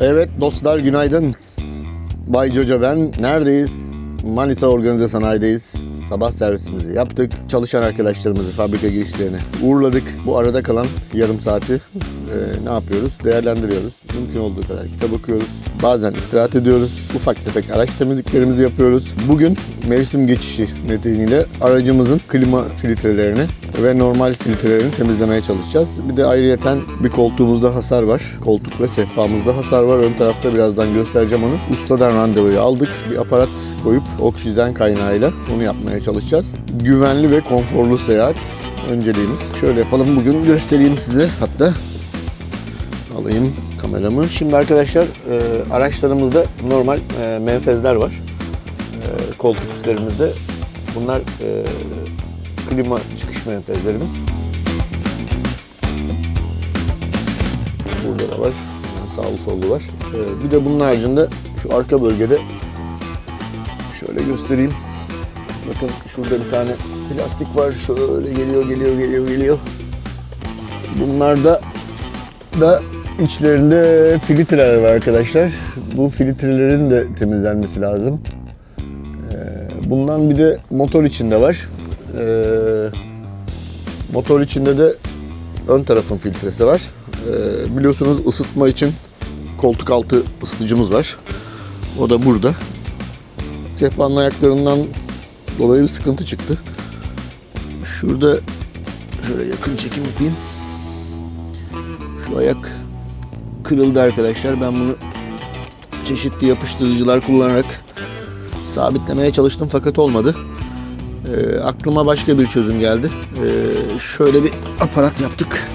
Evet dostlar günaydın. Bay Jojo ben. Neredeyiz? Manisa Organize Sanayi'deyiz. Sabah servisimizi yaptık. Çalışan arkadaşlarımızı fabrika girişlerine uğurladık. Bu arada kalan yarım saati e, ne yapıyoruz? Değerlendiriyoruz. Mümkün olduğu kadar kitap okuyoruz. Bazen istirahat ediyoruz. Ufak tefek araç temizliklerimizi yapıyoruz. Bugün mevsim geçişi nedeniyle aracımızın klima filtrelerini ve normal filtrelerini temizlemeye çalışacağız. Bir de ayrıyeten bir koltuğumuzda hasar var. Koltuk ve sehpamızda hasar var. Ön tarafta birazdan göstereceğim onu. Ustadan randevuyu aldık. Bir aparat koyup oksijen kaynağıyla onu yapmaya çalışacağız. Güvenli ve konforlu seyahat önceliğimiz. Şöyle yapalım bugün göstereyim size. Hatta alayım kameramı. Şimdi arkadaşlar e, araçlarımızda normal e, menfezler var. E, koltuk üstlerimizde. Bunlar e, klima menfezlerimiz. Burada da var. Yani sağlı sollu var. E, bir de bunun haricinde şu arka bölgede şöyle göstereyim. Bakın şurada bir tane plastik var. Şöyle geliyor, geliyor, geliyor, geliyor. Bunlarda da içlerinde filtreler var arkadaşlar. Bu filtrelerin de temizlenmesi lazım. Ee, Bundan bir de motor içinde var. Ee, Motor içinde de ön tarafın filtresi var. Ee, Biliyorsunuz ısıtma için koltuk altı ısıtıcımız var. O da burada. Sehpanın ayaklarından dolayı bir sıkıntı çıktı. Şurada şöyle yakın çekim yapayım. Şu ayak kırıldı arkadaşlar. Ben bunu çeşitli yapıştırıcılar kullanarak sabitlemeye çalıştım fakat olmadı. Ee, aklıma başka bir çözüm geldi. Ee, şöyle bir aparat yaptık.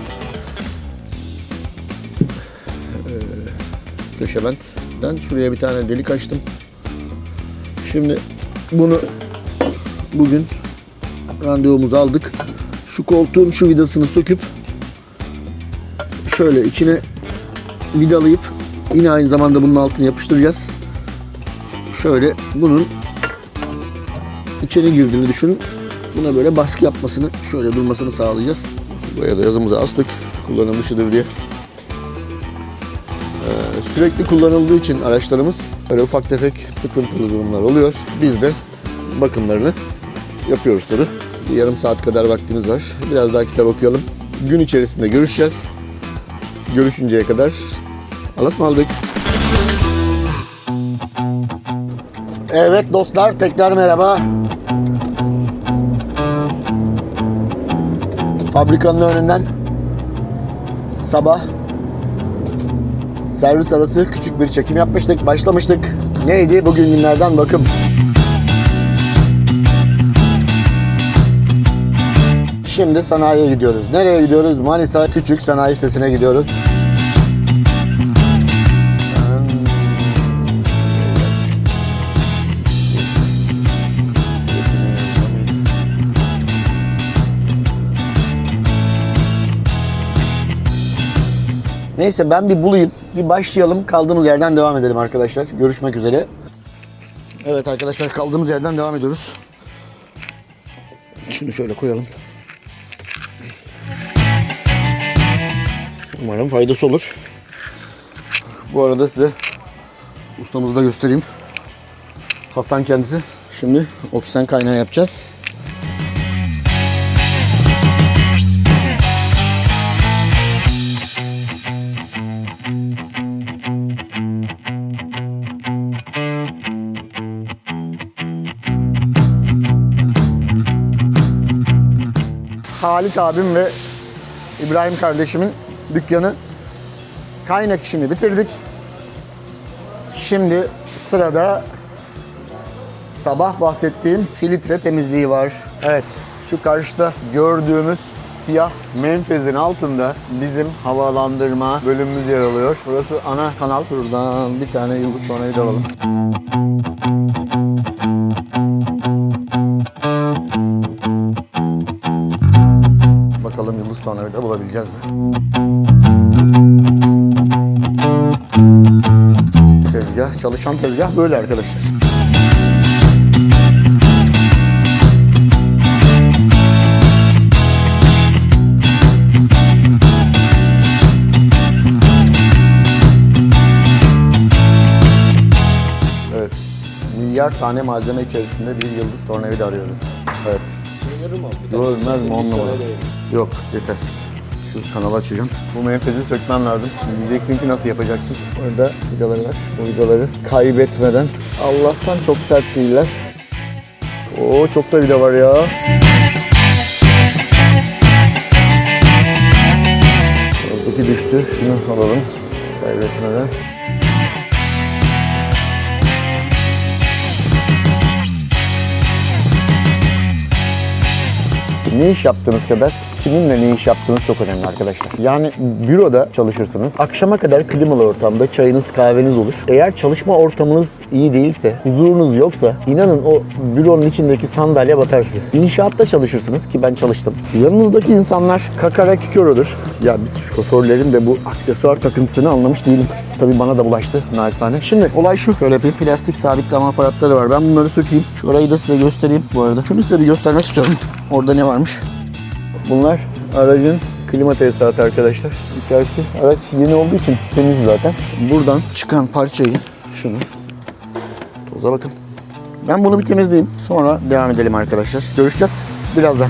Ee, köşe bentten şuraya bir tane delik açtım. Şimdi bunu bugün randevumuzu aldık. Şu koltuğun şu vidasını söküp şöyle içine vidalayıp yine aynı zamanda bunun altını yapıştıracağız. Şöyle bunun içeri girdiğini düşünün. Buna böyle baskı yapmasını, şöyle durmasını sağlayacağız. Buraya da yazımızı astık. Kullanım dışıdır diye. Ee, sürekli kullanıldığı için araçlarımız böyle ufak tefek sıkıntılı durumlar oluyor. Biz de bakımlarını yapıyoruz tabii. Bir yarım saat kadar vaktimiz var. Biraz daha kitap okuyalım. Gün içerisinde görüşeceğiz. Görüşünceye kadar Allah'a ısmarladık. Evet dostlar tekrar merhaba. Fabrikanın önünden sabah servis arası küçük bir çekim yapmıştık, başlamıştık. Neydi bugün günlerden bakım. Şimdi sanayiye gidiyoruz. Nereye gidiyoruz? Manisa Küçük Sanayi Sitesi'ne gidiyoruz. Neyse ben bir bulayım. Bir başlayalım. Kaldığımız yerden devam edelim arkadaşlar. Görüşmek üzere. Evet arkadaşlar kaldığımız yerden devam ediyoruz. Şunu şöyle koyalım. Umarım faydası olur. Bu arada size ustamızı da göstereyim. Hasan kendisi. Şimdi oksijen kaynağı yapacağız. Halit abim ve İbrahim kardeşimin dükkanı kaynak işini bitirdik. Şimdi sırada sabah bahsettiğim filtre temizliği var. Evet, şu karşıda gördüğümüz siyah menfezin altında bizim havalandırma bölümümüz yer alıyor. Burası ana kanal. Şuradan bir tane yıldız tornavida alalım. ucuz tornavida bulabileceğiz mi? Tezgah, çalışan tezgah böyle arkadaşlar. Evet, milyar tane malzeme içerisinde bir yıldız tornavida arıyoruz. Evet. Yarım al. Görmez mi on numara? Yok yeter. Şu kanalı açacağım. Bu menfezi sökmem lazım. Şimdi diyeceksin ki nasıl yapacaksın? Orada vidaları var. Bu vidaları kaybetmeden. Allah'tan çok sert değiller. Oo çok da vida var ya. İki düştü. Şunu alalım. Kaybetmeden. Ne iş yaptığınız kadar kiminle ne iş yaptığınız çok önemli arkadaşlar. Yani büroda çalışırsınız. Akşama kadar klimalı ortamda çayınız kahveniz olur. Eğer çalışma ortamınız iyi değilse, huzurunuz yoksa inanın o büronun içindeki sandalye batar sizi. İnşaatta çalışırsınız ki ben çalıştım. Yanınızdaki insanlar kakara kikör olur. Ya biz şoförlerin de bu aksesuar takıntısını anlamış değilim. Tabii bana da bulaştı naçizane. Şimdi olay şu. Şöyle yapayım. Plastik sabitleme aparatları var. Ben bunları sökeyim. Şu orayı da size göstereyim bu arada. Şunu size bir göstermek istiyorum. Orada ne varmış? Bunlar aracın klima tesisatı arkadaşlar. İçerisi araç yeni olduğu için temiz zaten. Buradan çıkan parçayı şunu toza bakın. Ben bunu bir temizleyeyim. Sonra devam edelim arkadaşlar. Görüşeceğiz birazdan.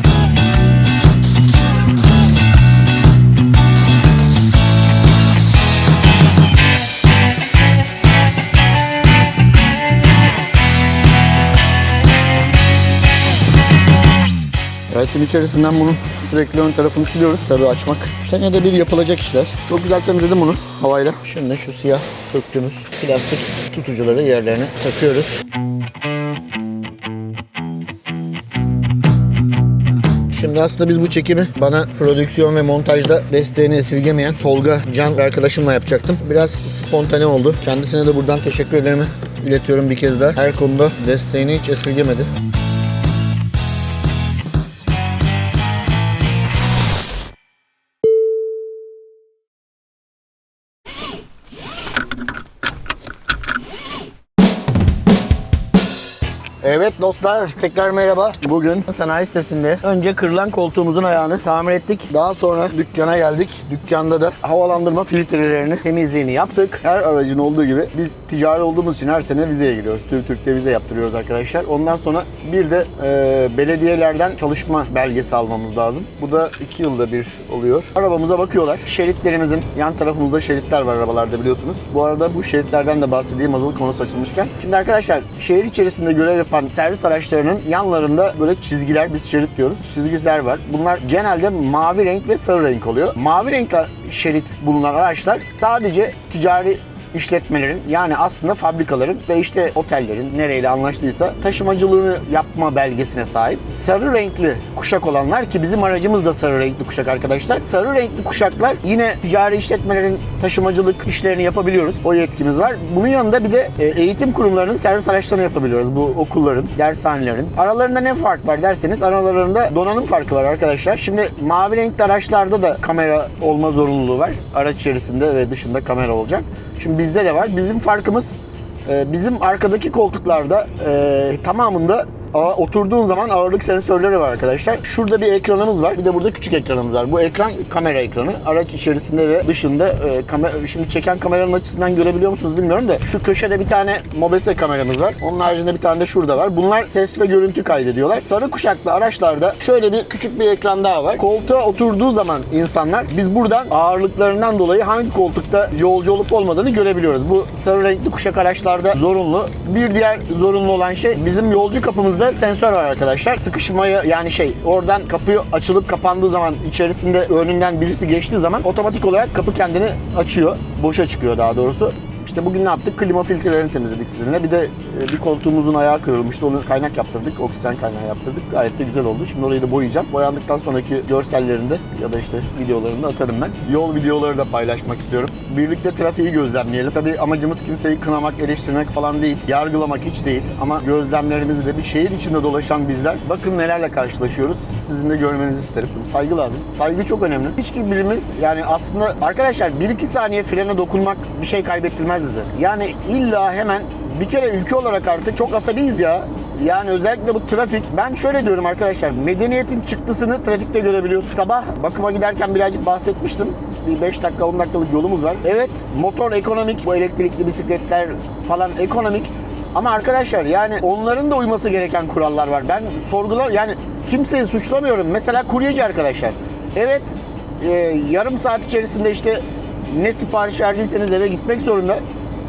Aracın içerisinden bunun sürekli ön tarafını siliyoruz. Tabii açmak senede bir yapılacak işler. Çok güzel temizledim bunu havayla. Şimdi şu siyah söktüğümüz plastik tutucuları yerlerine takıyoruz. Şimdi aslında biz bu çekimi bana prodüksiyon ve montajda desteğini esirgemeyen Tolga Can arkadaşımla yapacaktım. Biraz spontane oldu. Kendisine de buradan teşekkür ederimi iletiyorum bir kez daha. Her konuda desteğini hiç esirgemedi. Evet dostlar tekrar merhaba. Bugün sanayi sitesinde önce kırılan koltuğumuzun ayağını tamir ettik. Daha sonra dükkana geldik. Dükkanda da havalandırma filtrelerini temizliğini yaptık. Her aracın olduğu gibi biz ticari olduğumuz için her sene vizeye giriyoruz. Türk vize yaptırıyoruz arkadaşlar. Ondan sonra bir de e, belediyelerden çalışma belgesi almamız lazım. Bu da iki yılda bir oluyor. Arabamıza bakıyorlar. Şeritlerimizin yan tarafımızda şeritler var arabalarda biliyorsunuz. Bu arada bu şeritlerden de bahsedeyim hazırlık konusu açılmışken. Şimdi arkadaşlar şehir içerisinde görev yapan servis araçlarının yanlarında böyle çizgiler, biz şerit diyoruz. Çizgiler var. Bunlar genelde mavi renk ve sarı renk oluyor. Mavi renkli şerit bulunan araçlar sadece ticari işletmelerin yani aslında fabrikaların ve işte otellerin nereyle anlaştıysa taşımacılığını yapma belgesine sahip. Sarı renkli kuşak olanlar ki bizim aracımız da sarı renkli kuşak arkadaşlar. Sarı renkli kuşaklar yine ticari işletmelerin taşımacılık işlerini yapabiliyoruz. O yetkimiz var. Bunun yanında bir de e, eğitim kurumlarının servis araçlarını yapabiliyoruz. Bu okulların, dershanelerin. Aralarında ne fark var derseniz aralarında donanım farkı var arkadaşlar. Şimdi mavi renkli araçlarda da kamera olma zorunluluğu var. Araç içerisinde ve dışında kamera olacak. Şimdi bizde de var. Bizim farkımız e, bizim arkadaki koltuklarda e, tamamında a- oturduğun zaman ağırlık sensörleri var arkadaşlar. Şurada bir ekranımız var. Bir de burada küçük ekranımız var. Bu ekran kamera ekranı. Araç içerisinde ve dışında e, kamera şimdi çeken kameranın açısından görebiliyor musunuz bilmiyorum da şu köşede bir tane mobese kameramız var. Onun haricinde bir tane de şurada var. Bunlar ses ve görüntü kaydediyorlar. Sarı kuşaklı araçlarda şöyle bir küçük bir ekran daha var. Koltuğa oturduğu zaman insanlar biz buradan ağırlıklarından dolayı hangi koltukta yolcu olup olmadığını görebiliyoruz. Bu sarı renkli kuşak araçlarda zorunlu. Bir diğer zorunlu olan şey bizim yolcu kapımızda sensör var arkadaşlar. Sıkışmayı yani şey oradan kapıyı açılıp kapandığı zaman içerisinde önünden birisi geçtiği zaman otomatik olarak kapı kendini açıyor. Boşa çıkıyor daha doğrusu. İşte bugün ne yaptık? Klima filtrelerini temizledik sizinle. Bir de e, bir koltuğumuzun ayağı kırılmıştı. Onu kaynak yaptırdık. Oksijen kaynağı yaptırdık. Gayet de güzel oldu. Şimdi orayı da boyayacağım. Boyandıktan sonraki görsellerinde ya da işte videolarında atarım ben. Yol videoları da paylaşmak istiyorum. Birlikte trafiği gözlemleyelim. Tabii amacımız kimseyi kınamak, eleştirmek falan değil. Yargılamak hiç değil. Ama gözlemlerimizi de bir şehir içinde dolaşan bizler bakın nelerle karşılaşıyoruz. Sizin de görmenizi isterim. Saygı lazım. Saygı çok önemli. Hiç birimiz yani aslında arkadaşlar 1-2 saniye frene dokunmak bir şey kaybettirmez bize. Yani illa hemen bir kere ülke olarak artık çok asabiyiz ya. Yani özellikle bu trafik. Ben şöyle diyorum arkadaşlar. Medeniyetin çıktısını trafikte görebiliyorsun. Sabah bakıma giderken birazcık bahsetmiştim. Bir 5 dakika 10 dakikalık yolumuz var. Evet motor ekonomik. Bu elektrikli bisikletler falan ekonomik. Ama arkadaşlar yani onların da uyması gereken kurallar var. Ben sorgula yani kimseyi suçlamıyorum. Mesela kuryeci arkadaşlar. Evet e, yarım saat içerisinde işte ne sipariş verdiyseniz eve gitmek zorunda.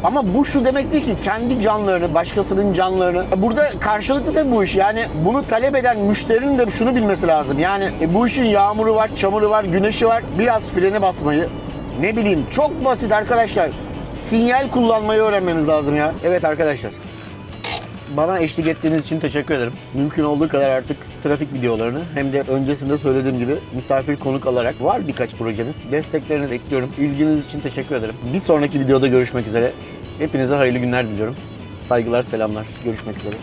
Ama bu şu demek değil ki kendi canlarını, başkasının canlarını. Burada karşılıklı tabii bu iş. Yani bunu talep eden müşterinin de şunu bilmesi lazım. Yani e, bu işin yağmuru var, çamuru var, güneşi var. Biraz freni basmayı, ne bileyim çok basit arkadaşlar. Sinyal kullanmayı öğrenmemiz lazım ya. Evet arkadaşlar. Bana eşlik ettiğiniz için teşekkür ederim. Mümkün olduğu kadar artık trafik videolarını hem de öncesinde söylediğim gibi misafir konuk alarak var birkaç projemiz. Desteklerini bekliyorum. İlginiz için teşekkür ederim. Bir sonraki videoda görüşmek üzere. Hepinize hayırlı günler diliyorum. Saygılar, selamlar. Görüşmek üzere.